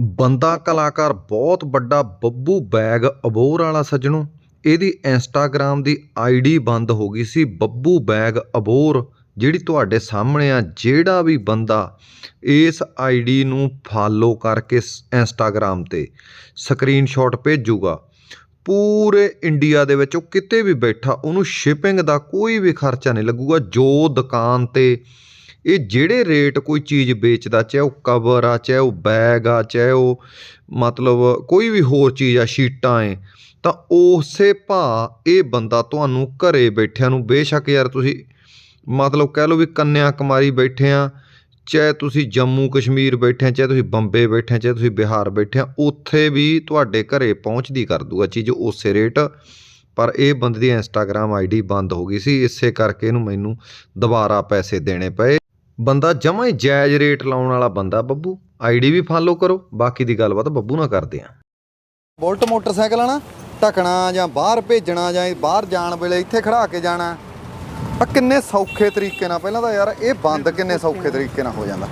ਬੰਦਾ ਕਲਾਕਾਰ ਬਹੁਤ ਵੱਡਾ ਬੱਬੂ ਬੈਗ ਅਬੋਹਰ ਵਾਲਾ ਸੱਜਣੋ। ਇਹਦੀ ਇੰਸਟਾਗ੍ਰਾਮ ਦੀ ਆਈਡੀ ਬੰਦ ਹੋ ਗਈ ਸੀ, ਬੱਬੂ ਬੈਗ ਅਬੋਹਰ, ਜਿਹੜੀ ਤੁਹਾਡੇ ਸਾਹਮਣੇ ਆ, ਜਿਹੜਾ ਵੀ ਬੰਦਾ ਇਸ ਆਈਡੀ ਨੂੰ ਫਾਲੋ ਕਰਕੇ ਇੰਸਟਾਗ੍ਰਾਮ ਤੇ ਸਕਰੀਨਸ਼ਾਟ ਭੇਜੂਗਾ। ਪੂਰੇ ਇੰਡੀਆ ਦੇ ਵਿੱਚ ਉਹ ਕਿਤੇ ਵੀ ਬੈਠਾ, ਉਹਨੂੰ ਸ਼ਿਪਿੰਗ ਦਾ ਕੋਈ ਵੀ ਖਰਚਾ ਨਹੀਂ ਲੱਗੂਗਾ, ਜੋ ਦੁਕਾਨ ਤੇ ਇਹ ਜਿਹੜੇ ਰੇਟ ਕੋਈ ਚੀਜ਼ ਵੇਚਦਾ, ਚਾਹੇ ਉਹ ਕਵਰ ਆ, ਚਾਹੇ ਉਹ ਬੈਗ ਆ, ਚਾਹੇ ਉਹ ਮਤਲਬ ਕੋਈ ਵੀ ਹੋਰ ਚੀਜ਼ ਆ, ਸ਼ੀਟਾਂ ਏ ਤਾਂ ਉਸੇ ਭਾਅ ਇਹ ਬੰਦਾ ਤੁਹਾਨੂੰ ਘਰੇ ਬੈਠਿਆਂ ਨੂੰ ਬੇਸ਼ੱਕ ਯਾਰ ਤੁਸੀਂ ਮਤਲਬ ਕਹਿ ਲਓ ਵੀ ਕੰਨਿਆ ਕੁਮਾਰੀ ਬੈਠੇ ਆ, ਚਾਹੇ ਤੁਸੀਂ ਜੰਮੂ ਕਸ਼ਮੀਰ ਬੈਠੇ ਆ, ਚਾਹੇ ਤੁਸੀਂ ਬੰਬੇ ਬੈਠੇ ਆ, ਚਾਹੇ ਤੁਸੀਂ ਬਿਹਾਰ ਬੈਠੇ ਆ, ਉੱਥੇ ਵੀ ਤੁਹਾਡੇ ਘਰੇ ਪਹੁੰਚਦੀ ਕਰ ਦੂਗਾ ਚੀਜ਼ ਉਸੇ ਰੇਟ ਪਰ ਇਹ ਬੰਦੇ ਦੀ ਇੰਸਟਾਗ੍ਰam ਆਈਡੀ ਬੰਦ ਹੋ ਗਈ ਸੀ, ਇਸੇ ਕਰਕੇ ਇਹਨੂੰ ਮੈਨੂੰ ਦੁਬਾਰਾ ਪੈਸੇ ਦੇਣੇ ਪਏ। ਬੰਦਾ ਜਮਾਂ ਹੀ ਜਾਇਜ਼ ਰੇਟ ਲਾਉਣ ਵਾਲਾ ਬੰਦਾ ਬੱਬੂ। ਆਈਡੀ ਵੀ ਫਾਲੋ ਕਰੋ ਬਾਕੀ ਦੀ ਗੱਲਬਾਤ ਬੱਬੂ ਨਾਲ ਕਰਦੇ ਆ। ਬੁਲਟ ਮੋਟਰਸਾਈਕਲ ਆ ਨਾ ਢਕਣਾ ਜਾਂ ਬਾਹਰ ਭੇਜਣਾ ਜਾਂ ਬਾਹਰ ਜਾਣ ਵੇਲੇ ਇੱਥੇ ਖੜਾ ਕੇ ਜਾਣਾ ਆ ਕਿੰਨੇ ਸੌਖੇ ਤਰੀਕੇ ਨਾਲ ਪਹਿਲਾਂ ਤਾਂ ਯਾਰ ਇਹ ਬੰਦ ਕਿੰਨੇ ਸੌਖੇ ਤਰੀਕੇ ਨਾਲ ਹੋ ਜਾਂਦਾ।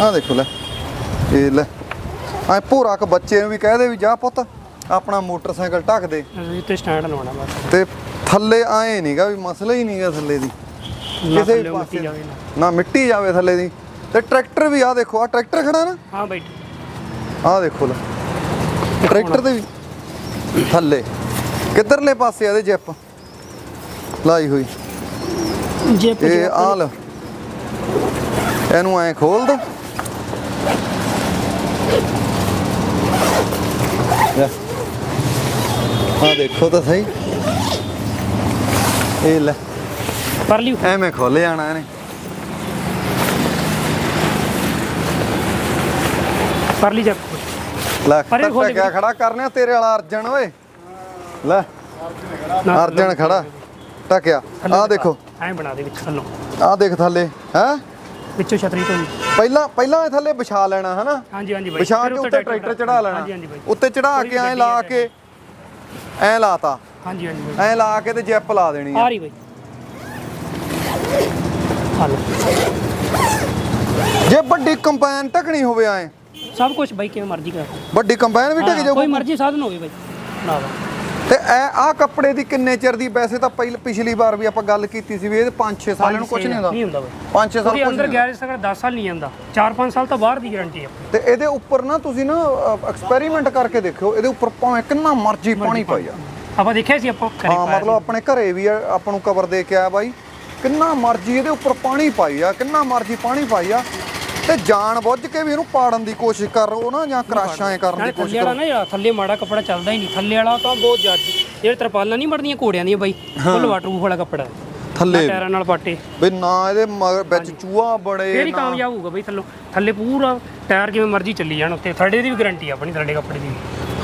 ਆਹ ਦੇਖੋ ਲੈ ਇਹ ਲੈ ਐ ਭੋਰਾ ਕ ਬੱਚੇ ਨੂੰ ਵੀ ਕਹਦੇ ਵੀ ਜਾ ਪੁੱਤ ਆਪਣਾ ਮੋਟਰਸਾਈਕਲ ਢੱਕ ਦੇ। ਤੇ ਸਟੈਂਡ ਲਾਉਣਾ ਬਸ। ਤੇ ਥੱਲੇ ਆਏ ਨਹੀਂਗਾ ਵੀ ਮਸਲਾ ਹੀ ਨਹੀਂਗਾ ਥੱਲੇ ਦੀ। ਕਿਸੇ ਵੀ ਪਾਸੇ ਜਾਵੇ ਨਾ। ਨਾ ਮਿੱਟੀ ਜਾਵੇ ਥੱਲੇ ਦੀ। ਤੇ ਟਰੈਕਟਰ ਵੀ ਆ ਦੇਖੋ ਆ ਟਰੈਕਟਰ ਖੜਾ ਨਾ? ਹਾਂ ਬੈਠ ਆਹ ਦੇਖੋ ਲੈ। ਟਰੈਕਟਰ ਦੇ ਵੀ ਥੱਲੇ। ਕਿੱਧਰਲੇ ਪਾਸੇ ਆ ਇਹਦੇ ਜਿੱਪ? ਲਾਈ ਹੋਈ। ਜੇ ਇਹ ਆ ਲੈ। ਇਹਨੂੰ ਐ ਖੋਲ ਦੋ। ਲੈ। ਆ ਦੇਖੋ ਤਾਂ ਸਹੀ। ਇਹ ਲੈ। ਪਰਲੀ ਐਵੇਂ ਖੋਲ ਜਾਣਾ ਇਹਨੇ। ਪਰਲੀ ਜਾ ਲੈ ਪਰ ਖੋਲ ਕਿਆ ਖੜਾ ਕਰਨਿਆ ਤੇਰੇ ਵਾਲਾ ਅਰਜਨ ਓਏ? ਲੈ ਅਰਜਨ ਖੜਾ ਟਕਿਆ ਆ ਦੇਖੋ। ਐਂ ਬਣਾ ਦੇ ਵਿੱਚ ਥੱਲੋਂ। ਆ ਦੇਖ ਥੱਲੇ ਹੈ? ਵਿੱਚੋਂ ਛਤਰੀ ਤੋਂ ਪਹਿਲਾਂ ਪਹਿਲਾਂ ਇਹ ਥੱਲੇ ਵਿਛਾ ਲੈਣਾ ਹਨਾ? ਹਾਂਜੀ ਹਾਂਜੀ ਬਾਈ। ਵਿਛਾ ਕੇ ਉੱਤੇ ਟਰੈਕਟਰ ਚੜਾ ਲੈਣਾ। ਹਾਂਜੀ ਹਾਂਜੀ ਬਾਈ। ਉੱਤੇ ਚੜਾ ਕੇ ਐ ਲਾ ਕੇ ਐ ਲਾਤਾ। ਹਾਂਜੀ ਹਾਂਜੀ ਐ ਲਾ ਕੇ ਤੇ ਜਿੱਪ ਲਾ ਦੇਣੀ ਆ। ਆ ਰਹੀ ਬਾਈ। ਹਲੋ ਜੇ ਵੱਡੀ ਕੰਬਾਈਨ ਟਕਣੀ ਹੋਵੇ ਐ ਸਭ ਕੁਝ ਬਾਈ ਕਿਵੇਂ ਮਰਜ਼ੀ ਕਰ। ਵੱਡੀ ਕੰਬਾਈਨ ਵੀ ਟਕ ਹਾਂ, ਜਾਊ ਕੋਈ ਮਰਜ਼ੀ ਸਾਧਨ ਹੋਵੇ ਬਾਈ। ਨਾ ਵਾ। ਤੇ ਐ ਆ ਕੱਪੜੇ ਦੀ ਕਿੰਨੇ ਚਿਰ ਦੀ ਵੈਸੇ ਤਾਂ ਪਹਿਲ ਪਿਛਲੀ ਵਾਰ ਵੀ ਆਪਾਂ ਗੱਲ ਕੀਤੀ ਸੀ ਵੀ ਇਹ 5-6 ਸਾਲਾਂ ਨੂੰ ਕੁਝ ਨਹੀਂ ਹੁੰਦਾ। ਨਹੀਂ ਹੁੰਦਾ ਬਾਈ। 5-6 ਸਾਲ ਕੁਝ ਅੰਦਰ ਨਹੀਂ। ਗੈਰੇਜ ਤੱਕ 10 ਸਾਲ ਨਹੀਂ ਜਾਂਦਾ। 4-5 ਸਾਲ ਤਾਂ ਬਾਹਰ ਦੀ ਗਾਰੰਟੀ ਹੈ ਤੇ ਇਹਦੇ ਉੱਪਰ ਨਾ ਤੁਸੀਂ ਨਾ ਐਕਸਪੈਰੀਮੈਂਟ ਕਰਕੇ ਦੇਖਿਓ। ਇਹਦੇ ਉੱਪਰ ਭਾਵੇਂ ਕਿੰਨਾ ਮਰਜ਼ੀ ਪਾਣੀ ਪਾਈ ਆ ਆਪਾਂ ਦੇਖਿਆ ਸੀ ਆਪਾਂ ਘਰੇ ਹਾਂ ਪਾਇਆ ਮਤਲਬ ਆਪਣੇ ਘਰੇ ਵੀ ਆ, ਆਪਾਂ ਨੂੰ ਕਵਰ ਦੇ ਕੇ ਆਇਆ ਬਾਈ। ਕਿੰਨਾ ਮਰਜ਼ੀ ਇਹਦੇ ਉੱਪਰ ਪਾਣੀ ਪਾਈ ਆ ਕਿੰਨਾ ਮਰਜ਼ੀ ਪਾਣੀ ਪਾਈ ਆ ਤੇ ਜਾਣ ਬੁੱਝ ਕੇ ਵੀ ਇਹਨੂੰ ਪਾੜਨ ਦੀ ਕੋਸ਼ਿਸ਼ ਕਰ ਉਹ ਨਾ ਜਾਂ ਕਰਾਸ਼ਾਂ ਐ ਕਰਨ ਦੀ ਥੱਲੇ ਕੋਸ਼ਿਸ਼ ਵਾਲਾ ਕਰ। ਨਾ ਥੱਲੇ ਮਾੜਾ ਕੱਪੜਾ ਚੱਲਦਾ ਹੀ ਨਹੀਂ। ਥੱਲੇ ਵਾਲਾ ਤਾਂ ਬਹੁਤ ਜ਼ਿਆਦਾ ਜਿਹੜੇ ਤਰਪਾਲਾਂ ਨਹੀਂ ਮੜਦੀਆਂ ਘੋੜਿਆਂ ਦੀਆਂ ਬਾਈ। ਫੁੱਲ ਵਾਟਰਪ੍ਰੂਫ ਵਾਲਾ ਕੱਪੜਾ। ਥੱਲੇ। ਟਾਇਰਾਂ ਨਾਲ ਪਾਟੇ। ਵੀ ਨਾ ਇਹਦੇ ਵਿੱਚ ਚੂਹਾ ਬੜੇ ਫੇਰ ਹੀ ਕਾਮਯਾਬ ਹੋਊਗਾ ਬਾਈ ਥੱਲੋਂ। ਥੱਲੇ ਪੂਰਾ ਟਾਇਰ ਜਿਵੇਂ ਮਰਜ਼ੀ ਚੱਲੀ ਜਾਣ ਉੱਤੇ ਥੱਲੇ ਦੀ ਵੀ ਗਾਰੰਟੀ ਆ ਆਪਣੀ ਥੱਲੇ ਕੱਪੜੇ ਦੀ।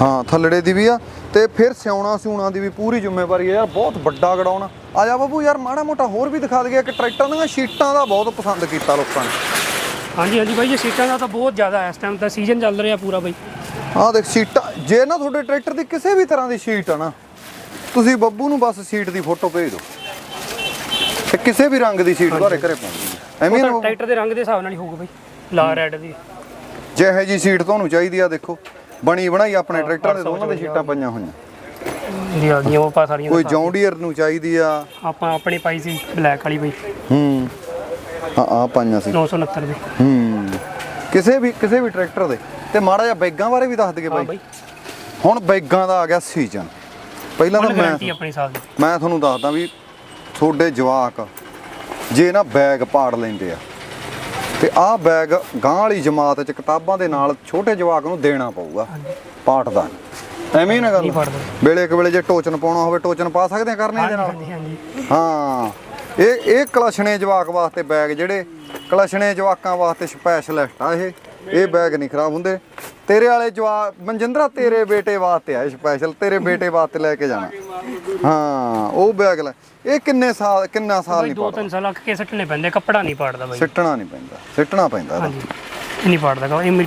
ਹਾਂ ਥੱਲੜੇ ਦੀ ਵੀ ਆ ਤੇ ਫਿਰ ਸਿਉਣਾ ਸਿਉਣਾ ਦੀ ਵੀ ਪੂਰੀ ਜ਼ਿੰਮੇਵਾਰੀ ਹੈ ਯਾਰ ਬਹੁਤ ਵੱਡਾ ਗੜਾਉਣਾ ਆ। ਜਾ ਬਾਬੂ ਯਾਰ ਮਾੜਾ ਮੋਟਾ ਹੋਰ ਵੀ ਦਿਖਾ ਦਈਏ ਕਿ ਟਰੈਕਟਰ ਦੀਆਂ ਸ਼ੀਟਾਂ ਦਾ ਬਹੁਤ ਪਸੰਦ ਕੀਤਾ ਲੋਕਾਂ ਨੇ। ਹਾਂਜੀ ਹਾਂਜੀ ਬਾਈ ਇਹ ਸੀਟਾਂ ਦਾ ਤਾਂ ਬਹੁਤ ਜ਼ਿਆਦਾ ਇਸ ਟਾਈਮ ਤਾਂ ਸੀਜ਼ਨ ਚੱਲ ਰਿਹਾ ਪੂਰਾ ਬਾਈ। ਆਹ ਦੇਖ ਸੀਟਾਂ ਜੇ ਨਾ ਤੁਹਾਡੇ ਟਰੈਕਟਰ ਦੀ ਕਿਸੇ ਵੀ ਤਰ੍ਹਾਂ ਦੀ ਸ਼ੀਟ ਆ ਨਾ ਤੁਸੀਂ ਬੱਬੂ ਨੂੰ ਬਸ ਸੀਟ ਦੀ ਫੋਟੋ ਭੇਜ ਦਿਓ। ਤੇ ਕਿਸੇ ਵੀ ਰੰਗ ਦੀ ਸੀਟ ਘਰੇ ਘਰੇ ਪਾਉਂਦੀ ਐਵੇਂ ਨਾ ਟਰੈਕਟਰ ਦੇ ਰੰਗ ਦੇ ਹਿਸਾਬ ਨਾਲ ਹੀ ਹੋਊਗਾ ਬਾਈ ਲਾ ਰੈਡ ਦੀ। ਜਿਹੇ ਜੀ ਸੀਟ ਤੁਹਾਨੂੰ ਚਾਹੀਦੀ ਆ ਦੇਖੋ। ਬਣੀ ਬਣਾਈ ਆਪਣੇ ਟਰੈਕਟਰਾਂ ਦੇ ਦੋਨਾਂ ਦੇ ਸੀਟਾਂ ਪਈਆਂ ਹੋਈਆਂ। ਜੀ ਆ ਗਈਆਂ ਉਹ ਪਾ ਸਾਰੀਆਂ ਕੋਈ ਜੌਂਡੀਅਰ ਨੂੰ ਚਾਹੀਦੀ ਆ। ਆਪਾਂ ਆਪਣੀ ਪਾਈ ਸੀ ਬਲੈਕ ਵਾਲੀ ਬਾਈ। ਹੂੰ। ਹਾਂ ਆ ਪਾਈਆਂ ਸੀ। 969 ਦੀ। ਹੂੰ। ਕਿਸੇ ਵੀ ਕਿਸੇ ਵੀ ਟਰੈਕਟਰ ਦੇ। ਤੇ ਮਾੜਾ ਜਿਹਾ ਬੈਗਾਂ ਬਾਰੇ ਵੀ ਦੱਸ ਹਾਂ ਬਾਈ। ਹੁਣ ਬੈਗਾਂ ਦਾ ਆ ਗਿਆ ਸੀਜ਼ਨ। ਪਹਿਲਾਂ ਤਾਂ ਮੈਂ ਮੈਂ ਤੁਹਾਨੂੰ ਦੱਸਦਾ ਵੀ ਤੁਹਾਡੇ ਜਵਾਕ ਜੇ ਨਾ ਬੈਗ ਪਾੜ ਲੈਂਦੇ ਆ ਤੇ ਆਹ ਬੈਗ ਗਾਂ ਵਾਲੀ ਜਮਾਤ ਚ ਕਿਤਾਬਾਂ ਦੇ ਨਾਲ ਛੋਟੇ ਜਵਾਕ ਨੂੰ ਦੇਣਾ ਪਊਗਾ। ਪਾਟਦਾ ਐਵੇਂ ਨਾ ਗੱਲ। ਵੇਲੇ ਇੱਕ ਵੇਲੇ ਜੇ ਟੋਚਨ ਪਾਉਣਾ ਹੋਵੇ ਟੋਚਨ ਪਾ ਸਕਦੇ ਆ ਕਰਨੇ ਇਹਦੇ ਨਾਲ? ਹਾਂ। ਇਹ ਇਹ ਕਲਸ਼ਣੇ ਜਵਾਕ ਵਾਸਤੇ ਬੈਗ ਜਿਹੜੇ ਕਲਸ਼ਣੇ ਜਵਾਕਾਂ ਵਾਸਤੇ ਸਪੈਸ਼ਲਿਸਟ ਆ ਇਹ। ਇਹ ਬੈਗ ਨਹੀਂ ਖਰਾਬ ਹੁੰਦੇ। ਤੇਰੇ ਵਾਲੇ ਜਵਾ ਮਨਜਿੰਦਰਾ ਤੇਰੇ ਬੇਟੇ ਵਾਸਤੇ ਆ ਸਪੈਸ਼ਲ। ਤੇਰੇ ਬੇਟੇ ਵਾਸਤੇ ਲੈ ਕੇ ਜਾਣਾ। ਹਾਂ ਉਹ ਬੈਗ ਲੈ। ਇਹ ਕਿੰਨੇ ਸਾਲ ਕਿੰਨਾ ਸਾਲ ਬਾਈ ਨਹੀਂ ਦੋ ਪਾੜਦਾ? ਤਿੰਨ ਸਾਲ ਅੱਕ ਕੇ ਸੱਟਣੇ ਪੈਂਦੇ ਕੱਪੜਾ ਨਹੀਂ ਪਾੜਦਾ ਬਾਈ। ਸਿੱਟਣਾ ਨਹੀਂ ਪੈਂਦਾ ਸਿੱਟਣਾ ਪੈਂਦਾ ਇਹਦਾ। ਹਾਂਜੀ ਇਹ ਨਹੀਂ ਪਾੜਦਾ ਗਾ। ਇਹ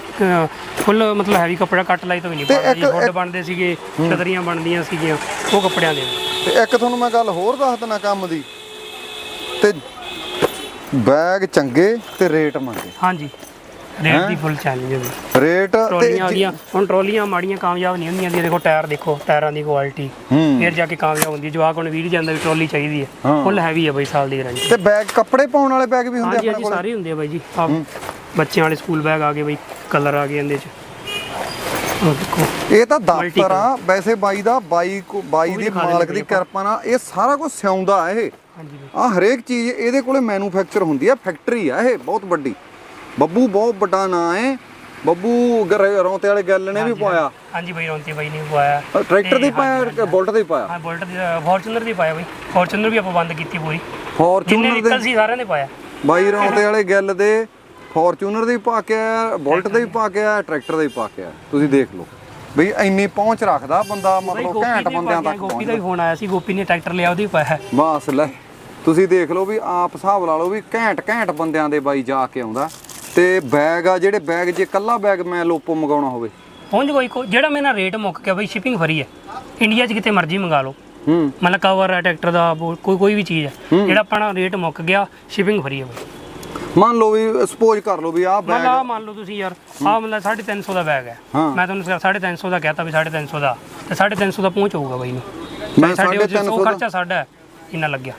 ਫੁੱਲ ਮਤਲਬ ਹੈਵੀ ਕੱਪੜਾ ਕੱਟ ਲਾਈ ਤੋਂ ਵੀ ਨਹੀਂ ਤੇ ਪਾੜਦਾ। ਜੀ ਇੱਕ- ਹੁੱਡ ਇੱਕ- ਬਣਦੇ ਸੀਗੇ ਛਤਰੀਆਂ ਬਣਦੀਆਂ ਸੀਗੀਆਂ ਉਹ ਕੱਪੜਿਆਂ ਦੇ। ਤੇ ਇੱਕ ਤੁਹਾਨੂੰ ਮੈਂ ਗੱਲ ਹੋਰ ਦੱਸ ਦਿੰਦਾ ਕੰਮ ਦੀ। ਤੇ ਬੈਗ ਚੰਗੇ ਤੇ ਰੇਟ ਮੰਗੇ। ਹਾਂਜੀ। ਰੇਟ ਦੀ ਫੁੱਲ ਚੈਲੰਜ ਹੈ। ਬਈ ਰੇਟ ਤੇ ਟਰਾਲੀਆਂ ਆ ਗਈਆਂ ਹੁਣ ਟਰਾਲੀਆਂ ਮਾੜੀਆਂ ਕਾਮਯਾਬ ਨਹੀਂ ਹੁੰਦੀਆਂ ਦੇਖੋ ਟਾਇਰ ਦੇਖੋ ਟਾਇਰਾਂ ਦੀ ਕੁਆਲਿਟੀ ਹੂੰ। ਫਿਰ ਜਾ ਕੇ ਕਾਮਯਾਬ ਹੁੰਦੀ ਹੈ। ਜਵਾਕ ਹੁਣ ਵੀਰ ਜਾਂਦਾ ਵੀ ਟਰਾਲੀ ਚਾਹੀਦੀ ਹੈ। ਹਾਂ। ਫੁੱਲ ਹੈਵੀ ਹੈ ਬਈ ਸਾਲ ਦੀ ਗਾਰੰਟੀ ਤੇ ਬੈਗ ਕੱਪੜੇ ਪਾਉਣ ਵਾਲੇ ਬੈਗ ਵੀ ਹੁੰਦੇ ਹਾਂਜੀ ਆਪਣੇ ਹਾਂਜੀ ਕੋਲ? ਸਾਰੇ ਹੁੰਦੇ ਆ ਬਾਈ ਜੀ। ਆ ਬੱਚਿਆਂ ਵਾਲੇ ਸਕੂਲ ਬੈਗ ਆ ਗਏ ਬਈ ਕਲਰ ਆ ਗਏ ਇਹਦੇ ਚ। ਉਹ ਦੇਖੋ। ਇਹ ਤਾਂ ਦਫ਼ਤਰ ਆ ਵੈਸੇ ਬਾਈ ਦਾ ਬਾਈ ਬਾਈ ਦੀ ਮਾਲਕ। ਕਿਰਪਾ ਨਾਲ ਇਹ ਸਾਰਾ ਕੁਝ ਸਿਆਉਂਦਾ ਇਹ। ਹਾਂਜੀ ਬਈ। ਆ ਹਰੇਕ ਚੀਜ਼ ਇਹਦੇ ਕੋਲੇ ਮੈਨੂਫੈਕਚਰ ਹੁੰਦੀ ਆ ਫੈਕਟਰੀ ਆ ਇਹ ਬਹੁਤ ਵੱਡੀ। ਬੱਬੂ ਬਹੁਤ ਵੱਡਾ ਨਾਂ ਹੈ। ਬੱਬੂ ਗਰ- ਰੌਂਤੇ ਵਾਲੇ ਗੱਲ ਨੇ ਵੀ ਪਾਇਆ। ਹਾਂਜੀ। ਬਈ ਰੌਂਤੀ ਬਾਈ ਨੇ ਪਾਇਆ। ਟਰੈਕਟਰ ਦੇ ਪਾਇਆ ਕਿ ਬੁਲਟ ਦੇ ਪਾਇਆ? ਹਾਂ ਬੁਲਟ ਦੀ ਫੋਰਚੂਨਰ ਦੀ ਪਾਇਆ ਬਈ। ਫੋਰਚੂਨਰ ਵੀ ਆਪਾਂ ਬੰਦ ਕੀਤੀ ਪੂਰੀ। ਜਿੰਨੇ ਫੋਰਚੂਨਰ ਦੇ ਸੀ ਸਾਰਿਆਂ ਨੇ ਪਾਇਆ। ਬਾਈ ਰੌਂਤੇ ਵਾਲੇ ਗੱਲ ਦੇ ਫੋਰਚੂਨਰ ਦੇ ਪਾ ਕੇ ਆਇਆ ਬੁਲਟ ਦੇ ਪਾ ਕੇ ਆਇਆ ਟਰੈਕਟਰ ਦੇ ਪਾ ਕੇ ਆਇਆ। ਤੁਸੀਂ ਦੇਖ ਲਓ। ਬਈ ਇੰਨੀ ਪਹੁੰਚ ਰੱਖਦਾ ਬੰਦਾ ਮਤਲਬ ਘੈਂਟ ਬੰਦਿਆਂ ਤੱਕ ਗੋਪੀ ਪਹੁੰਚਦਾ ਦਾ ਵੀ ਫੋਨ ਆਇਆ ਸੀ ਗੋਪੀ ਨੇ ਟਰੈਕਟਰ ਲਿਆ ਉਹਦੀ ਪਾਇਆ। ਬਸ ਲੈ। ਤੁਸੀਂ ਦੇਖ ਲਓ ਵੀ ਆਪ ਹਿਸਾਬ ਲਾ ਲਓ ਵੀ ਘੈਂਟ ਘੈਂਟ ਬੰਦਿਆਂ ਦੇ ਬਾਈ ਜਾ ਕੇ ਆਉਂਦਾ। ਤੇ ਬੈਗ ਆ ਜਿਹੜੇ ਬੈਗ ਜੇ ਕੱਲਾ ਬੈਗ ਮੈਂ ਲੋਪੋ ਮੰਗਾਉਣਾ ਹੋਵੇ। ਪਹੁੰਚ ਕੋਈ ਕੋ ਜਿਹੜਾ ਮੇਰਾ ਰੇਟ ਮੁੱਕ ਗਿਆ ਬਈ ਸ਼ਿਪਿੰਗ ਫਰੀ ਹੈ। ਇੰਡੀਆ 'ਚ ਕਿਤੇ ਮਰਜ਼ੀ ਮੰਗਾ ਲਓ। ਹੂੰ। ਮਤਲਬ ਕਵਰ ਹੈ ਟਰੈਕਟਰ ਦਾ ਕੋਈ ਕੋਈ ਵੀ ਚੀਜ਼ ਹੈ। ਜਿਹੜਾ ਆਪਣਾ ਰੇਟ ਮੁੱਕ ਗਿਆ ਸ਼ਿਪਿੰਗ ਫਰੀ ਹੈ ਬਈ। ਮੰਨ ਲਓ ਵੀ ਸਪੋਜ਼ ਕਰ ਲਓ ਵੀ ਆਹ ਬੈਗ ਮਤਲਬ ਆਹ ਮੰਨ ਲਓ ਤੁਸੀਂ ਯਾਰ ਆਹ ਮਤਲਬ 350 ਦਾ ਬੈਗ ਹੈ। ਮੈਂ ਤੁਹਾਨੂੰ 350 ਦਾ ਕਹਿਤਾ ਵੀ 350 ਦਾ। ਤੇ 350 ਦਾ ਪਹੁੰਚ ਹੋਊਗਾ ਬਈ ਨੂੰ ਮੈਂ ਸਾਡੇ ਉੱਥੇ 350 ਸੌ ਦਾ। ਖਰਚਾ ਸਾਡਾ ਇੰਨਾ ਲੱਗਿਆ।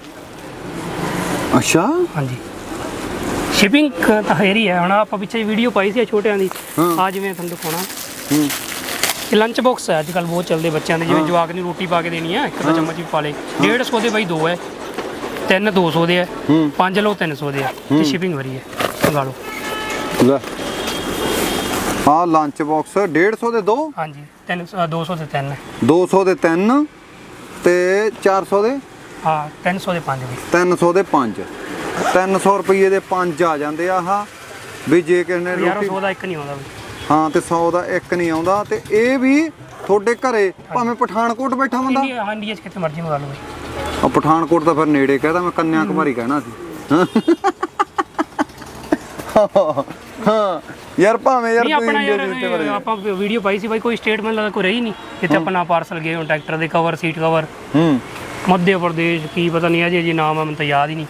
ਅੱਛਾ। ਹਾਂਜੀ। ਸ਼ਿਪਿੰਗ ਤਾਂ ਹੈਰੀ ਹੈ। ਹੁਣ ਆਪਾਂ ਪਿੱਛੇ ਵੀਡੀਓ ਪਾਈ ਸੀ ਛੋਟਿਆਂ ਦੀ। ਆ ਜਿਵੇਂ ਤੁਹਾਨੂੰ ਦਿਖਾਉਣਾ। ਹੂੰ। ਇਹ ਲੰਚ ਬਾਕਸ ਹੈ। ਅੱਜ ਕੱਲ ਬਹੁਤ ਚੱਲਦੇ ਬੱਚਿਆਂ ਦੇ। ਜਿਵੇਂ ਜਵਾਕ ਨੂੰ ਰੋਟੀ ਪਾ ਕੇ ਦੇਣੀ ਹੈ ਇੱਕ ਤਾਂ ਚਮਚ ਵੀ ਪਾ ਲੇ 150 ਦੇ ਬਾਈ ਦੋ ਹੈ। ਤਿੰਨ 200 ਦੇ ਹੈ। ਪੰਜ ਲਓ 300 ਦੇ ਹੈ। ਤੇ ਸ਼ਿਪਿੰਗ ਫਰੀ ਹੈ। ਮੰਗਾ ਲਓ। ਲੈ। ਆਹ ਲੰਚ ਬਾਕਸ 150 ਦੇ ਦੋ? ਹਾਂਜੀ। 300 200 ਦੇ ਤਿੰਨ ਹੈ। 200 ਦੇ ਤਿੰਨ ਤੇ 400 ਦੇ? ਹਾਂ 300 ਦੇ ਪੰਜ ਵੀ। 300 ਦੇ 5 300 ਰੁਪਏ ਦੇ 5 ਆ ਜਾਂਦੇ ਆ ਆਹ ਵੀ ਜੇ ਕਿਸੇ ਨੇ ਯਾਰ ਰੋਟੀ 100 ਦਾ ਇੱਕ ਨਹੀਂ ਆਉਂਦਾ ਬਈ। ਹਾਂ ਤੇ 100 ਦਾ ਇੱਕ ਨਹੀਂ ਆਉਂਦਾ ਤੇ ਇਹ ਵੀ ਤੁਹਾਡੇ ਘਰੇ ਭਾਵੇਂ ਪਠਾਨਕੋਟ ਬੈਠਾ ਬੰਦਾ। ਇੰਡੀਆ ਹਾਂ ਇੰਡੀਆ 'ਚ ਕਿਤੇ ਮਰਜ਼ੀ ਮੰਗਾ ਲਓ ਬਈ। ਆ ਪਠਾਨਕੋਟ ਤਾਂ ਫਿਰ ਨੇੜੇ ਕਹਦਾ ਮੈਂ ਕੰਨਿਆ ਕੁਮਾਰੀ ਕਹਿਣਾ ਸੀ। ਹਾਂ ਯਾਰ ਭਾਵੇਂ ਯਾਰ ਨਹੀਂ ਆਪਣਾ ਇੰਡੀਆ ਦੇ ਉੱਤੇ ਯਾਰ ਆਪਾਂ ਵੀਡੀਓ ਪਾਈ ਸੀ ਬਾਈ ਕੋਈ ਸਟੇਟਮੈਂਟ ਦਾ ਕੋਈ ਰਹੀ ਨਹੀਂ। ਜਿੱਥੇ ਆਪਣਾ ਪਾਰਸਲ ਗਏ ਹੁਣ ਟਰੈਕਟਰ ਦੇ ਕਵਰ ਸੀਟ ਕਵਰ ਹੂੰ। ਮੱਧ ਪ੍ਰਦੇਸ਼ ਕੀ ਪਤਾ ਨਹੀਂ ਅਜੇ ਜੀ ਨਾਮ ਹੈ ਮੈਨੂੰ ਤਾਂ ਯਾਦ ਹੀ ਨਹੀਂ।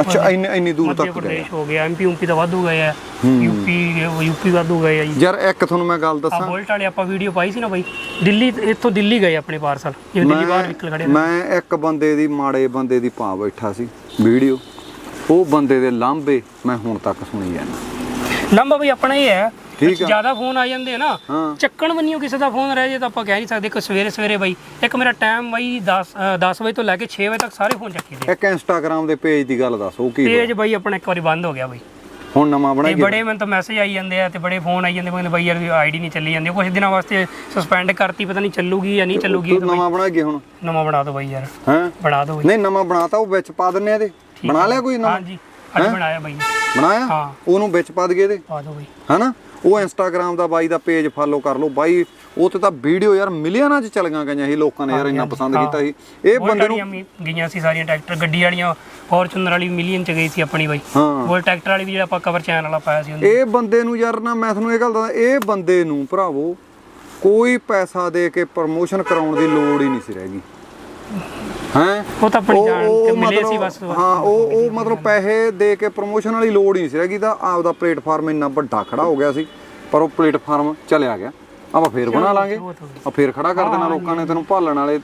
ਅੱਛਾ ਇੰਨੀ ਇੰਨੀ ਦੂਰ ਮੱਧ ਤੱਕ ਗਏ ਪ੍ਰਦੇਸ਼ ਹੋ ਗਿਆ ਐਮਪੀ ਉਂਪੀ ਤਾਂ ਵਾਧੂ ਗਏ ਆ। ਯੂਪੀ ਯੂਪੀ ਵਾਧੂ ਗਏ ਆ ਜੀ। ਯਾਰ ਇੱਕ ਤੁਹਾਨੂੰ ਮੈਂ ਗੱਲ ਆ ਦੱਸਾਂ ਬੋਲਟ ਵਾਲੇ ਆਪਾਂ ਵੀਡੀਓ ਪਾਈ ਸੀ ਨਾ ਬਾਈ। ਦਿੱਲੀ ਇੱਥੋਂ ਦਿੱਲੀ ਗਏ ਆਪਣੇ ਪਾਰਸਲ। ਜਿਵੇਂ ਦਿੱਲੀ ਬਾਹਰ ਨਿਕਲ ਖੜੇ ਨੇ। ਮੈਂ ਇੱਕ ਬੰਦੇ ਦੀ ਮਾੜੇ ਬੰਦੇ ਦੀ ਪਾ ਬੈਠਾ ਸੀ ਵੀਡੀਓ। ਉਹ ਬੰਦੇ ਦੇ ਲਾਂਭੇ ਮੈਂ ਹੁਣ ਤੱਕ ਸੁਣੀ ਜਾਂਦਾ ਲੰਬਾ ਬਈ ਆਪਣਾ ਇਹ ਹੈ ਠੀਕ ਆ। ਜ਼ਿਆਦਾ ਫੋਨ ਆ ਜਾਂਦੇ ਆ ਨਾ। ਚੱਕਣ ਬੰਨਿਓ ਕਿਸੇ ਦਾ ਫੋਨ ਰਹਿ ਜੇ ਤਾਂ ਆਪਾਂ ਕਹਿ ਨਹੀਂ ਸਕਦੇ ਕਿ ਸਵੇਰੇ ਸਵੇਰੇ ਬਾਈ ਇੱਕ ਮੇਰਾ ਟਾਈਮ ਬਾਈ 10 10 ਵਜੇ ਤੋਂ ਲੈ ਕੇ 6 ਵਜੇ ਤੱਕ ਸਾਰੇ ਫੋਨ ਚੱਕੀ ਦੇ ਇੱਕ ਇੰਸਟਾਗ੍ਰam ਦੇ ਪੇਜ ਦੀ ਗੱਲ ਦੱਸ ਉਹ ਕੀ? ਪੇਜ ਬਾਈ ਆਪਣਾ ਇੱਕ ਵਾਰੀ ਬੰਦ ਹੋ ਗਿਆ ਬਾਈ। ਹੁਣ ਨਵਾਂ ਤੇ ਬਣਾਈ ਬੜੇ ਮੈਨੂੰ ਤਾਂ ਮੈਸੇਜ ਆਈ ਜਾਂਦੇ ਆ ਤੇ ਬੜੇ ਫੋਨ ਆਈ ਜਾਂਦੇ ਬਾਈ ਯਾਰ ਆਈਡੀ ਨਹੀਂ ਚੱਲੀ ਜਾਂਦੀ ਕੁਝ ਦਿਨਾਂ ਵਾਸਤੇ ਸਸਪੈਂਡ ਕਰਤੀ ਪਤਾ ਨਹੀਂ ਚੱਲੂਗੀ ਜਾਂ ਨਹੀਂ ਚੱਲੂਗੀ ਤੂੰ ਨਵਾਂ ਬਣਾ ਗਿਆ ਹੁਣ? ਨਵਾਂ ਬਣਾ ਦਿਓ ਬਾਈ ਯਾਰ। ਹੈਂ? ਬਣਾ ਬਾਈ। ਨਹੀਂ ਨਵਾਂ ਬਣਾਤਾ ਉਹ ਵਿੱਚ ਪਾ ਦਿੰਨੇ ਇਹਦੇ। ਬਣਾ ਲਿਆ ਕੋਈ ਨਵਾਂ? ਹਾਂਜੀ ਅੱਜ ਬਣਾਇਆ ਬਾਈ। ਬਣਾਇਆ? ਹਾਂ। ਉਹਨੂੰ ਵਿੱਚ ਪਾ ਦਈਏ ਇਹਦੇ। ਪਾ ਦਿਓ ਬਾਈ। ਹਨਾ? ਉਹ ਇੰਸਟਾਗ੍ਰam ਦਾ ਬਾਈ ਦਾ ਪੇਜ ਫਾਲੋ ਕਰ ਲਓ। ਬਾਈ ਉਹ ਤੇ ਤਾਂ ਵੀਡੀਓ ਯਾਰ ਮਿਲੀਅਨਾਂ ਚ ਚਲੀਆਂ ਗਈਆਂ ਸੀ ਲੋਕਾਂ ਨੇ ਯਾਰ ਇੰਨਾ ਪਸੰਦ ਕੀਤਾ ਸੀ। ਇਹ ਬੰਦੇ ਨੂੰ ਗਈਆਂ ਸੀ ਸਾਰੀਆਂ ਟਰੈਕਟਰ ਗੱਡੀ ਵਾਲੀਆਂ ਫੋਰਚੂਨਰ ਵਾਲੀ ਮਿਲੀਅਨ ਚ ਗਈ ਸੀ ਆਪਣੀ ਬਾਈ। ਉਹ ਟਰੈਕਟਰ ਵਾਲੀ ਵੀ ਜਿਹੜਾ ਆਪਾਂ ਕਵਰ ਚੈਨ ਵਾਲਾ ਪਾਇਆ ਸੀ ਇਹ ਬੰਦੇ ਨੂੰ ਯਾਰ ਨਾ ਮੈਂ ਤੁਹਾਨੂੰ ਇਹ ਗੱਲ ਦੱਸਾਂ ਇਹ ਬੰਦੇ ਨੂੰ ਭਰਾਵੋ ਕੋਈ ਪੈਸਾ ਦੇ ਕੇ ਪ੍ਰਮੋਸ਼ਨ ਕਰਾਉਣ ਦੀ ਲੋੜ ਹੀ ਨਹੀਂ ਸੀ ਰਹਿ ਗਈ। ਹੈ? ਉਹ ਤਾਂ ਆਪਣੀ ਜਾਨ ਤੇ ਮਿਲੇ ਸੀ ਬਸ। ਹਾਂ ਉਹ ਉਹ ਮਤਲਬ ਪੈਸੇ ਦੇ ਕੇ ਪ੍ਰਮੋਸ਼ਨ ਵਾਲੀ ਲੋੜ ਹੀ ਨਹੀਂ ਸੀ ਰਹਿ ਗਈ ਤਾਂ ਆਪਦਾ ਪਲੇਟਫਾਰਮ ਇੰਨਾ ਵੱਡਾ ਖੜਾ ਹੋ ਗਿਆ ਸੀ ਪਰ ਉਹ ਪਲੇਟਫਾਰਮ ਚਲਿਆ ਗਿਆ। ਆਪਾਂ ਫੇਰ ਬਣਾ ਲਾਂਗੇ। ਆ ਫੇਰ ਖੜਾ ਕਰ ਦੇਣਾ ਲੋਕਾਂ ਨੇ ਤੈਨੂੰ ਭਾਲਣ ਵਾਲੇ।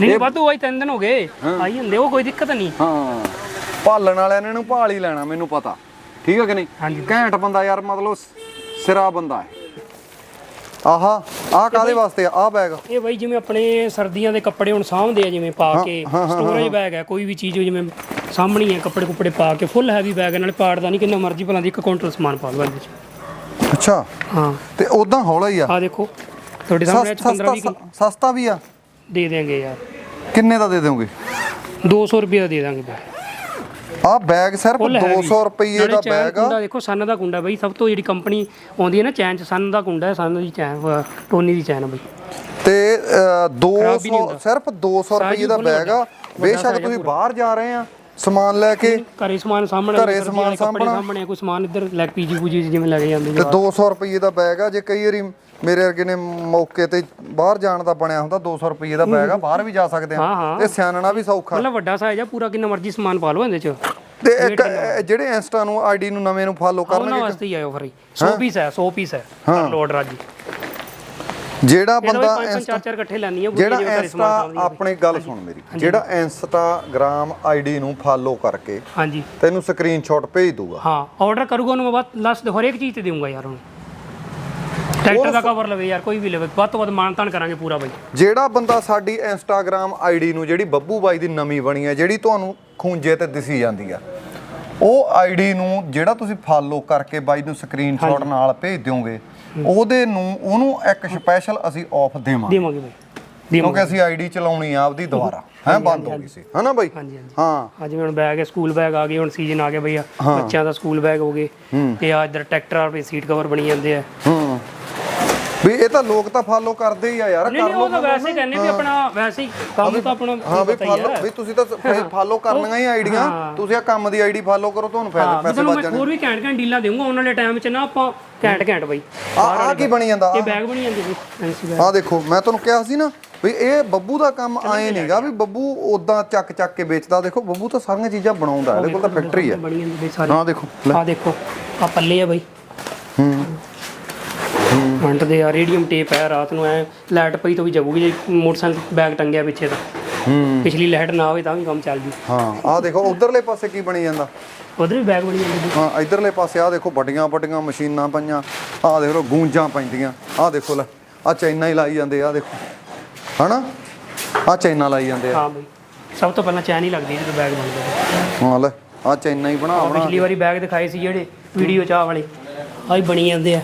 ਨਹੀਂ ਵਾਧੂ ਆਈ ਤਿੰਨ ਦਿਨ ਹੋ ਗਏ। ਆਈ ਹੁੰਦੇ ਉਹ ਕੋਈ ਦਿੱਕਤ ਨਹੀਂ। ਹਾਂ। ਭਾਲਣ ਵਾਲਿਆਂ ਨੇ ਇਹਨੂੰ ਭਾਲ ਹੀ ਲੈਣਾ ਮੈਨੂੰ ਪਤਾ। ਠੀਕ ਹੈ ਕਿ ਨਹੀਂ। ਘੈਂਟ ਬੰਦਾ ਯਾਰ ਮਤਲਬ ਸਿਰਾ ਬੰਦਾ ਹੈ। ਆਹਾ ਆਹ ਕਾਦੇ ਵਾਸਤੇ ਆ? ਆਹ ਬੈਗ ਇਹ ਬਾਈ ਜਿਵੇਂ ਆਪਣੇ ਸਰਦੀਆਂ ਦੇ ਕੱਪੜੇ ਹੁਣ ਸਾਂਭਦੇ ਆ ਜਿਵੇਂ ਪਾ ਕੇ ਸਟੋਰੇਜ ਬੈਗ ਹੈ ਕੋਈ ਵੀ ਚੀਜ਼ ਜਿਵੇਂ ਸਾਹਮਣੀ ਹੈ ਕੱਪੜੇ ਕੁੱਪੜੇ ਪਾ ਕੇ ਫੁੱਲ ਹੈਵੀ ਬੈਗ ਨਾਲੇ ਪਾੜਦਾ ਨਹੀਂ ਕਿੰਨਾ ਮਰਜ਼ੀ ਭਲਾਂ ਦੀ ਇੱਕ ਕੁਇੰਟਲ ਸਮਾਨ ਪਾ ਲਓ ਇਹਦੇ ਅੱਛਾ। ਹਾਂ। ਤੇ ਉਦਾਂ ਹੌਲਾ ਹੀ ਆ। ਆ ਦੇਖੋ ਤੁਹਾਡੇ ਸਾਹਮਣੇ ਚ 15 20 ਸਸਤਾ ਵੀ ਆ। ਦੇ ਦੇਂਗੇ ਯਾਰ। ਕਿੰਨੇ ਦਾ ਦੇ ਦਿਓਗੇ? 200 ਰੁਪਏ ਦਾ ਦੇ ਦਾਂਗੇ ਬੈਗ ਆਹ ਬੈਗ ਸਿਰਫ ਫੁੱਲ ਹੈਵੀ 200 ਰੁਪਏ ਦਾ ਬੈਗ ਆ। ਦੇਖੋ ਸਨ ਦਾ ਕੁੰਡਾ ਬਈ ਸਭ ਤੋਂ ਜਿਹੜੀ ਕੰਪਨੀ ਆਉਂਦੀ ਹੈ ਨਾ ਚੈਨ ਚ ਸਨ ਦਾ ਕੁੰਡਾ ਹੈ ਸਨ ਦੀ ਚੈਨ ਟੋਨੀ ਦੀ ਚੈਨ ਆ ਬਈ। ਤੇ ਅਹ, ਖਰਾਬ ਵੀ ਨਹੀਂ 200 ਹੁੰਦਾ। ਸਿਰਫ 200 ਸਾਈਜ਼ ਰੁਪਏ ਦਾ ਬੈਗ ਆ। ਬੇਸ਼ੱਕ ਤੁਸੀਂ ਬਾਹਰ ਜਾ ਰਹੇ ਆ ਸਮਾਨ ਲੈ ਕੇ। ਘਰੇ ਸਮਾਨ ਸਾਹਮਣੇ ਘਰੇ ਸਮਾਨ। ਸਾਹਮਣੇ। ਕੋਈ ਸਮਾਨ ਇੱਧਰ ਲੈ ਪੀਜੀ ਪੂਜੀ ਜਿਵੇਂ ਲੈ ਕੇ ਜਾਂਦੇ ਤੇ 200 ਰੁਪਏ ਦਾ ਬੈਗ ਆ। ਜੇ ਕਈ ਵਾਰੀ ਮੇਰੇ ਵਰਗੇ ਨੇ ਮੌਕੇ ਤੇ ਬਾਹਰ ਜਾਣ ਦਾ ਬਣਿਆ ਹੁੰਦਾ 200 ਰੁਪਏ ਦਾ ਬੈਗ ਆ ਬਾਹਰ ਵੀ ਜਾ ਸਕਦੇ ਆ। ਤੇ ਸਿਆਣਨਾ ਵੀ ਸੌਖਾ। ਮਤਲਬ ਵੱਡਾ ਸਾਈਜ਼ ਆ ਪੂਰਾ ਕਿੰਨਾ ਮਰਜ਼ੀ ਸਮਾਨ ਪਾ ਲਓ ਇਹਦੇ ਚ। ਤੇ ਇੱਕ ਇਹ ਜਿਹੜੇ ਇੰਸਟਾ ਨੂੰ ਆਈਡੀ ਨੂੰ ਨਵੇਂ ਨੂੰ ਫਾਲੋ ਉਹਨਾਂ ਕਰਨਗੇ ਵਾਸਤੇ ਹੀ ਆਇਓ ਫਰੀ 100 ਪੀਸ ਹੈ 100 ਪੀਸ ਹੈ ਕਰ ਲੋ ਆਰਡਰ ਅੱਜ ਜਿਹੜਾ ਇਹਦਾ ਬੰਦਾ ਪੰਜ ਇੰਸਟਾ ਚਾਰ ਚਾਰ ਇਕੱਠੇ ਲੈਣੀ ਆ ਜਿਹੜਾ ਇੰਸਟਾ ਆਪਣੀ ਗੱਲ ਸੁਣ ਮੇਰੀ। ਜਿਹੜਾ ਇੰਸਟਾਗ੍ਰਾਮ ਆਈਡੀ ਨੂੰ ਫਾਲੋ ਕਰਕੇ ਹਾਂਜੀ। ਤੈਨੂੰ ਸਕਰੀਨਸ਼ਾਟ ਭੇਜ ਦੂਗਾ ਹਾਂ ਆਰਡਰ ਕਰੂਗਾ ਉਹਨੂੰ ਮੈਂ ਬਾਅਦ ਲਾਸਟ ਹਰ ਇੱਕ ਚੀਜ਼ ਤੇ ਦੇਵਾਂਗਾ ਯਾਰ ਹੁਣ ਟਰੈਕਟਰ ਦਾ ਕਵਰ ਲਵੇ ਯਾਰ ਕੋਈ ਵੀ ਲਵੇ। ਵੱਧ ਤੋਂ ਵੱਧ ਮਾਨਤਾਨ ਕਰਾਂਗੇ ਪੂਰਾ ਬਾਈ। ਜਿਹੜਾ ਬੰਦਾ ਸਾਡੀ ਇੰਸਟਾਗ੍ਰam ਆਈਡੀ ਨੂੰ ਜਿਹੜੀ ਬੱਬੂ ਬਾਈ ਦੀ ਨਵੀਂ ਬਣੀ ਹੈ ਜਿਹੜੀ ਤੁਹਾਨੂੰ ਖੂੰਜੇ ਤੇ ਦਿਸੀ ਜਾਂਦੀ ਆ ਉਹ ਆਈਡੀ ਨੂੰ ਜਿਹੜਾ ਤੁਸੀਂ ਫਾਲੋ ਕਰਕੇ ਬਾਈ ਨੂੰ ਸਕਰੀਨਸ਼ਾਟ ਨਾਲ ਭੇਜ ਦਿਓਗੇ ਉਹਦੇ ਨੂੰ ਉਹਨੂੰ ਇੱਕ ਸਪੈਸ਼ਲ ਅਸੀਂ ਆਫ ਦੇਵਾਂਗੇ। ਦੇਵਾਂਗੇ ਬਾਈ। ਕਿਉਂਕਿ ਅਸੀਂ ਆਈਡੀ ਚਲਾਉਣੀ ਆ ਆਪਦੀ ਦੁਬਾਰਾ। ਹੈ ਬੰਦ ਹੋ ਗਈ ਸੀ। ਹਨਾ ਬਾਈ? ਹਾਂਜੀ ਹਾਂਜੀ। ਹਾਂ। ਅੱਜ ਹੁਣ ਬੈਗ ਹੈ ਸਕੂਲ ਬੈਗ ਆ ਗਏ ਹੁਣ ਸੀਜ਼ਨ ਆ ਗਿਆ ਭਈਆ ਬੱਚਿਆਂ ਦਾ ਸਕੂਲ ਬੈਗ ਹੋ ਗਏ। ਤੇ ਆ ਇਧਰ ਟਰੈਕਟਰ ਵਾਲੇ ਸੀਟ ਕਵਰ ਬਣੀ ਜਾਂਦੇ ਆ। ਵੀ ਇਹ ਤਾਂ ਲੋਕ ਤਾਂ ਫਾਲੋ ਕਰਦੇ ਹੀ ਆ ਯਾਰ ਨਹੀਂ ਨਹੀਂ ਉਹ ਤਾਂ ਵੈਸੇ ਕਹਿੰਦੇ ਵੀ ਆਪਣਾ ਵੈਸੇ ਹੀ ਕੰਮ ਤਾਂ ਆਪਣਾ ਹਾਂ ਵੀ ਫਾਲੋ ਵੀ ਤੁਸੀਂ ਤਾਂ ਫਾਲੋ ਕਰਨੀਆਂ ਹੀ ਆਈਡੀਆਂ। ਤੁਸੀਂ ਆ ਕੰਮ ਦੀ ਆਈਡੀ ਫਾਲੋ ਕਰੋ ਤੁਹਾਨੂੰ ਫਾਇਦੇ ਪੈਸੇ ਬਚ ਮੈਂ ਜਾਣੇ। ਹੋਰ ਵੀ ਘੈਂਟ ਘੈਂਟ ਡੀਲਾਂ ਦੇਵਾਂਗਾ ਆਉਣ ਵਾਲੇ ਟਾਈਮ 'ਚ ਨਾ ਆਪਾਂ ਘੈਂਟ ਘੈਂਟ ਬਾਈ। ਆ ਆ ਕੀ ਬਣੀ ਜਾਂਦਾ? ਇਹ ਬੈਗ ਬਣੀ ਜਾਂਦੇ ਸੀ ਆ ਦੇਖੋ ਮੈਂ ਤੁਹਾਨੂੰ ਕਿਹਾ ਸੀ ਨਾ ਵੀ ਇਹ ਬੱਬੂ ਦਾ ਕੰਮ ਆਏ ਨਹੀਂਗਾ ਵੀ ਬੱਬੂ ਉਦਾਂ ਚੱਕ ਚੱਕ ਕੇ ਵੇਚਦਾ। ਦੇਖੋ ਬੱਬੂ ਤਾਂ ਸਾਰੀਆਂ ਚੀਜ਼ਾਂ ਬਣਾਉਂਦਾ ਇਹਦੇ ਕੋਲ ਤਾਂ ਫੈਕਟਰੀ ਹੈ ਹਾਂ ਦੇਖੋ। ਆ ਦੇਖੋ ਆ ਪੱਲੇ ਆ ਬਾਈ। ਹੂੰ। ਫਰੰਟ ਦੇ ਆ ਰੇਡੀਅਮ ਟੇਪ ਹੈ ਰਾਤ ਨੂੰ ਐ ਲਾਈਟ ਪਈ ਤਾਂ ਵੀ ਜਗੂਗੀ ਜੇ ਮੋਟਰਸਾਈਕਲ ਬੈਗ ਟੰਗਿਆ ਪਿੱਛੇ ਤਾਂ। ਹੂੰ। ਪਿਛਲੀ ਲਾਈਟ ਨਾ ਹੋਵੇ ਤਾਂ ਵੀ ਕੰਮ ਚੱਲ ਜੂ। ਹਾਂ ਆ ਦੇਖੋ ਉਧਰਲੇ ਪਾਸੇ ਕੀ ਬਣੀ ਜਾਂਦਾ? ਉਧਰ ਵੀ ਬੈਗ ਬਣੀ ਜਾਂਦੇ ਹਾਂ ਇਧਰਲੇ ਪਾਸੇ ਆ ਦੇਖੋ ਵੱਡੀਆਂ ਵੱਡੀਆਂ ਮਸ਼ੀਨਾਂ ਪਈਆਂ ਆ ਦੇਖ ਲਓ ਗੂੰਜਾਂ ਪੈਂਦੀਆਂ ਆ ਦੇਖੋ ਲੈ ਆ ਚੈਨਾ ਹੀ ਲਾਈ ਜਾਂਦੇ ਆ ਦੇਖੋ ਹਨਾ? ਆ ਚੈਨਾ ਲਾਈ ਜਾਂਦੇ ਆ। ਹਾਂ ਬਈ ਸਭ ਤੋਂ ਪਹਿਲਾਂ ਚੈਨ ਹੀ ਲੱਗਦੀ ਜਦੋਂ ਬੈਗ ਬਣਦਾ। ਹਾਂ। ਲੈ ਆ ਚੈਨਾ ਹੀ ਬਣਾ ਆਹ ਬਣਾ ਪਿਛਲੀ ਵਾਰੀ ਬੈਗ ਦਿਖਾਏ ਸੀ ਜਿਹੜੇ ਵੀਡੀਓ ਚਾਹ ਵਾਲੇ ਆਹ ਹੀ ਬਣੀ ਜਾਂਦੇ ਆ।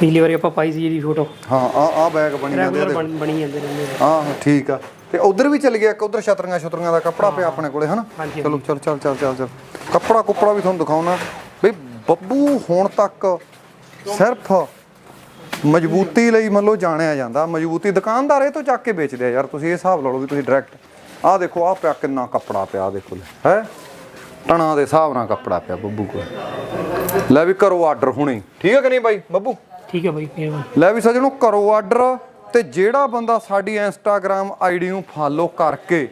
ਪਿਛਲੀ ਵਾਰੀ ਆਪਾਂ ਪਾਈ ਸੀ ਜਿਹੜੀ ਫੋਟੋ। ਹਾਂ ਆ ਆ ਬੈਗ ਬਣੀ ਜਾਂਦੇ ਆ ਰੈਗੂਲਰ ਬਣ ਬਣੀ ਜਾਂਦੇ ਰਹਿੰਦੇ ਆ। ਹਾਂ ਠੀਕ ਆ। ਤੇ ਉਧਰ ਵੀ ਚੱਲ ਗਿਆ ਇੱਕ ਉਧਰ ਛਤਰੀਆਂ ਛਤਰੀਆਂ ਦਾ ਕੱਪੜਾ ਪਿਆ ਆਪਣੇ ਕੋਲੇ ਹਨਾ? ਹਾਂਜੀ, ਚਲੋ ਚੱਲ ਚੱਲ ਚੱਲ ਚੱਲ ਚੱਲ। ਕੱਪੜਾ ਕੁੱਪੜਾ ਵੀ ਤੁਹਾਨੂੰ ਦਿਖਾਉਣਾ। ਬਈ ਬੱਬੂ ਹੁਣ ਤੱਕ ਸਿਰਫ ਮਜ਼ਬੂਤੀ ਲਈ ਮੰਨ ਲਓ ਜਾਣਿਆ ਜਾਂਦਾ। ਮਜ਼ਬੂਤੀ ਦੁਕਾਨਦਾਰ ਇਹ ਤੋਂ ਚੱਕ ਕੇ ਵੇਚਦੇ ਆ। ਯਾਰ ਤੁਸੀਂ ਇਹ ਹਿਸਾਬ ਲਾ ਲਓ ਵੀ ਤੁਸੀਂ ਡਾਇਰੈਕਟ ਆਹ ਦੇਖੋ ਆਹ ਪਿਆ ਕਿੰਨਾ ਕੱਪੜਾ ਪਿਆ ਆਹ ਦੇਖੋ ਲੈ। ਹੈ? ਟਣਾ ਦੇ ਹਿਸਾਬ ਨਾਲ ਕੱਪੜਾ ਪਿਆ ਬੱਬੂ ਕੋਲ। ਲੈ ਵੀ ਕਰੋ ਆਰਡਰ ਹੁਣੇ। ਠੀਕ ਹੈ ਕਿ ਨਹੀਂ ਬਾਈ? ਬੱਬੂ? ਠੀਕ ਹੈ ਬਾਈ ਮਿਹਰਬਾਨੀ ਲੈ ਵੀ ਸੱਜਣੋ ਕਰੋ ਆਰਡਰ ਤੇ ਜਿਹੜਾ ਬੰਦਾ ਸਾਡੀ ਇੰਸਟਾਗ੍ਰam ਆਈਡੀ ਨੂੰ ਫਾਲੋ ਕਰਕੇ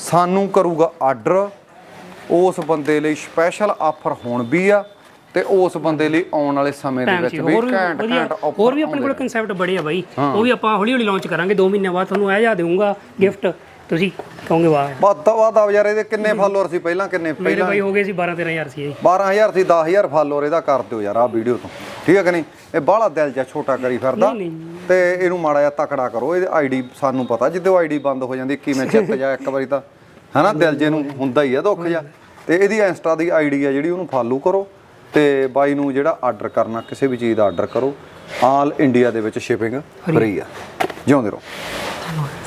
ਸਾਨੂੰ ਕਰੂਗਾ ਆਰਡਰ ਉਸ ਬੰਦੇ ਲਈ ਸਪੈਸ਼ਲ ਆਫਰ ਹੁਣ ਵੀ ਆ ਤੇ ਉਸ ਬੰਦੇ ਲਈ ਆਉਣ ਵਾਲੇ ਸਮੇਂ ਦੇ ਵਿੱਚ ਵੀ ਘੈਂਟ ਘੈਂਟ ਆਫਰ ਹੋਰ ਵੀ ਆਪਣੇ ਕੋਲ ਕਨਸੈਪਟ ਬੜੇ ਆ ਬਾਈ। ਉਹ ਵੀ ਆਪਾਂ ਹੌਲੀ ਹੌਲੀ ਲਾਂਚ ਕਰਾਂਗੇ 2 ਮਹੀਨੇ ਬਾਅਦ ਤੁਹਾਨੂੰ ਇਹ ਜਾ ਦੇਵਾਂਗਾ ਗਿਫਟ ਤੁਸੀਂ ਕਹੋਗੇ ਵਾਹ। ਵੱਧ ਤੋਂ ਵੱਧ ਆ ਯਾਰ ਇਹਦੇ ਕਿੰਨੇ ਫਾਲੋਅਰ ਸੀ ਪਹਿਲਾਂ ਕਿੰਨੇ ਮੇਰੇ ਪਹਿਲਾਂ? ਬਾਈ ਹੋ ਗਏ ਸੀ 12 13000 ਸੀ ਇਹ। 12000 ਸੀ 10000 ਫਾਲੋਅਰ ਇਹਦਾ ਕਰ ਦਿਓ ਯਾਰ ਆ ਵੀਡੀਓ ਤੋਂ। ਠੀਕ ਹੈ ਕਿ ਨਹੀਂ? ਇਹ ਬਾਹਲਾ ਦਿਲ ਜਿਹਾ ਛੋਟਾ ਕਰੀ ਫਿਰਦਾ। ਤੇ ਇਹਨੂੰ ਮਾੜਾ ਜਿਹਾ ਤਕੜਾ ਕਰੋ। ਇਹਦੀ ਆਈਡੀ ਸਾਨੂੰ ਪਤਾ ਜਿੱਦੋਂ ਆਈਡੀ ਬੰਦ ਹੋ ਜਾਂਦੀ ਕਿਵੇਂ ਚਿੱਤ ਜਾ ਇੱਕ ਵਾਰੀ ਤਾਂ। ਹਨਾ ਦਿਲ ਜੇ ਨੂੰ ਹੁੰਦਾ ਹੀ ਆ ਦੁੱਖ ਜਾ ਤੇ ਇਹਦੀ ਇੰਸਟਾ ਦੀ ਆਈਡੀ ਆ ਜਿਹੜੀ ਉਹਨੂੰ ਫਾਲੋ ਕਰੋ। ਤੇ ਬਾਈ ਨੂੰ ਜਿਹੜਾ ਆਰਡਰ ਕਰਨਾ ਕਿਸੇ ਵੀ ਚੀਜ਼ ਦਾ ਆਰਡਰ ਕਰੋ। ਆਲ ਇੰਡੀਆ ਦੇ ਵਿੱਚ ਸ਼ਿਪਿੰਗ ਫ੍ਰੀ। ਆ। ਜਿਉਂਦੇ ਰਹੋ। ਧੰਨਵਾਦ।